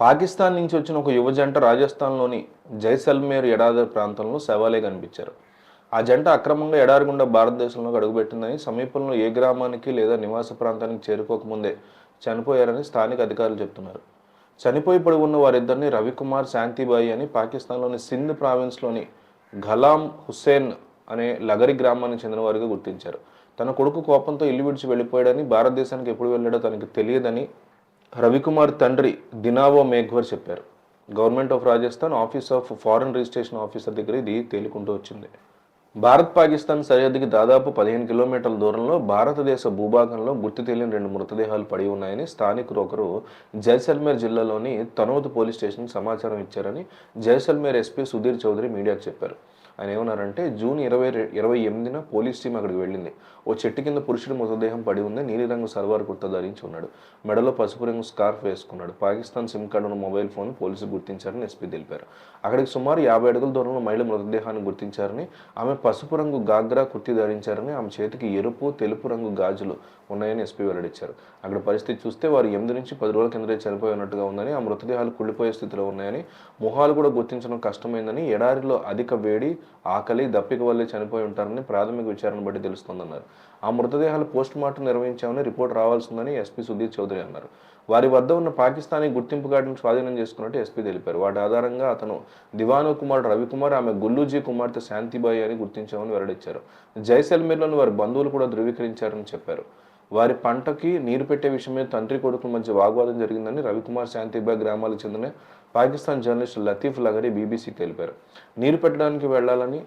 పాకిస్తాన్ నుంచి వచ్చిన ఒక యువ జంట రాజస్థాన్లోని జైసల్మేర్ ఎడారి ప్రాంతంలో శవాలే కనిపించారు. ఆ జంట అక్రమంగా ఎడారి గుండా భారతదేశంలోకి అడుగుపెట్టిందని సమీపంలో ఏ గ్రామానికి లేదా నివాస ప్రాంతానికి చేరుకోకముందే చనిపోయారని స్థానిక అధికారులు చెప్తున్నారు. చనిపోయి పడి ఉన్న వారిద్దరిని రవికుమార్ శాంతిబాయి అని పాకిస్తాన్లోని సింధ్ ప్రావిన్స్లోని ఘలాం హుస్సేన్ అనే లగరి గ్రామానికి చెందిన వారిగా గుర్తించారు. తన కొడుకు కోపంతో ఇల్లు విడిచి వెళ్ళిపోయాడని భారతదేశానికి ఎప్పుడు వెళ్ళాడో తనకి తెలియదని రవికుమార్ తండ్రి దినావో మేఘ్వర్ చెప్పారు. Government of Rajasthan office of foreign registration officer దగ్గర ఇది తేలికుంటూ వచ్చింది. భారత్ పాకిస్తాన్ సరిహద్దుకి దాదాపు పదిహేను కిలోమీటర్ల దూరంలో భారతదేశ భూభాగంలో గుర్తు తెలియని రెండు మృతదేహాలు పడి ఉన్నాయని స్థానికులు ఒకరు జైసల్మేర్ జిల్లాలోని తనోద్ పోలీస్ స్టేషన్కి సమాచారం ఇచ్చారని జైసల్మేర్ ఎస్పీ సుధీర్ చౌదరి మీడియాకు చెప్పారు. ఆయన ఏమన్నారంటే జూన్ ఇరవై ఇరవై ఎనిమిదిన పోలీస్ టీం అక్కడికి వెళ్ళింది. ఓ చెట్టు కింద పురుషుడి మృతదేహం పడి ఉంది. నీలిరంగు సల్వార్ కుర్త ధరించి ఉన్నాడు. మెడలో పసుపు రంగు స్కార్ఫ్ వేసుకున్నాడు. పాకిస్తాన్ సిమ్ కార్డు ఉన్న మొబైల్ ఫోన్ పోలీసులు గుర్తించారని ఎస్పీ తెలిపారు. అక్కడికి సుమారు యాభై అడుగుల దూరంలో మహిళ మృతదేహాన్ని గుర్తించారని ఆమె పసుపు రంగు గాగ్రా కుర్తి ధరించారని ఆమె చేతికి ఎరుపు తెలుపు రంగు గాజులు ఉన్నాయని ఎస్పీ వెల్లడించారు. అక్కడ పరిస్థితి చూస్తే వారు ఎనిమిది నుంచి పది రోజుల కిందటే చనిపోయి ఉన్నట్టుగా ఉందని ఆ మృతదేహాలు కుళ్ళిపోయే స్థితిలో ఉన్నాయని మొహాలు కూడా గుర్తించడం కష్టమైందని ఎడారిలో అధిక వేడి ఆకలి దప్పిక వల్లే చనిపోయి ఉంటారని ప్రాథమిక విచారణ బట్టి తెలుస్తోందన్నారు. ఆ మృతదేహాలు పోస్ట్ మార్టం నిర్వహించామని రిపోర్ట్ రావాల్సిందని ఎస్పీ సుధీర్ చౌదరి అన్నారు. వారి వద్ద ఉన్న పాకిస్తానీ గుర్తింపు కార్డును స్వాధీనం చేసుకున్నట్టు ఎస్పీ తెలిపారు. వాటి ఆధారంగా అతను దివాను కుమార్ రవికుమార్ ఆమె గుల్లూజీ కుమార్తె శాంతిబాయి అని గుర్తించామని వెల్లడించారు. జైసల్మేర్లోని వారి బంధువులు కూడా ధృవీకరించారని చెప్పారు. వారి పంటకి నీరు పెట్టే విషయమే తండ్రి కొడుకుల మధ్య వాగ్వాదం జరిగిందని రవికుమార్ శాంతిబాయ్ గ్రామాలకు చెందిన పాకిస్తాన్ జర్నలిస్ట్ లతీఫ్ లగరి బీబీసీకి తెలిపారు. నీరు పెట్టడానికి వెళ్ళాలని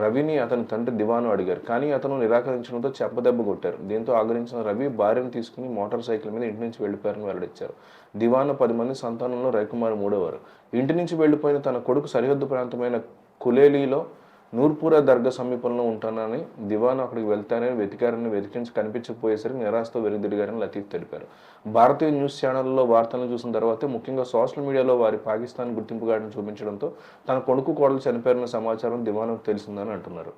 రవిని అతని తండ్రి దివాను అడిగారు. కానీ అతను నిరాకరించడంతో చెప్పదెబ్బ కొట్టారు. దీంతో ఆగ్రహించిన రవి భార్యను తీసుకుని మోటార్ సైకిల్ మీద ఇంటి నుంచి వెళ్ళిపోయారని వెల్లడించారు. దివాను పది మంది సంతానంలో రవికుమార్ మూడోవారు. ఇంటి నుంచి వెళ్ళిపోయిన తన కొడుకు సరిహద్దు ప్రాంతమైన కులేలీలో నూర్పురా దర్గా సమీపంలో ఉంటానని దివాన్ అక్కడికి వెళ్తానని వెతికారని వెతికించి కనిపించకపోయేసరికి నిరాశతో వెనుదిరిగారని లతీఫ్ తెలిపారు. భారతీయ న్యూస్ ఛానల్లో వార్తలను చూసిన తర్వాతే ముఖ్యంగా సోషల్ మీడియాలో వారి పాకిస్తాన్ గుర్తింపు కార్డును చూపించడంతో తన కొడుకు కోడలు చనిపోయారన్న సమాచారం దివాన్కు తెలిసిందని అంటున్నారు.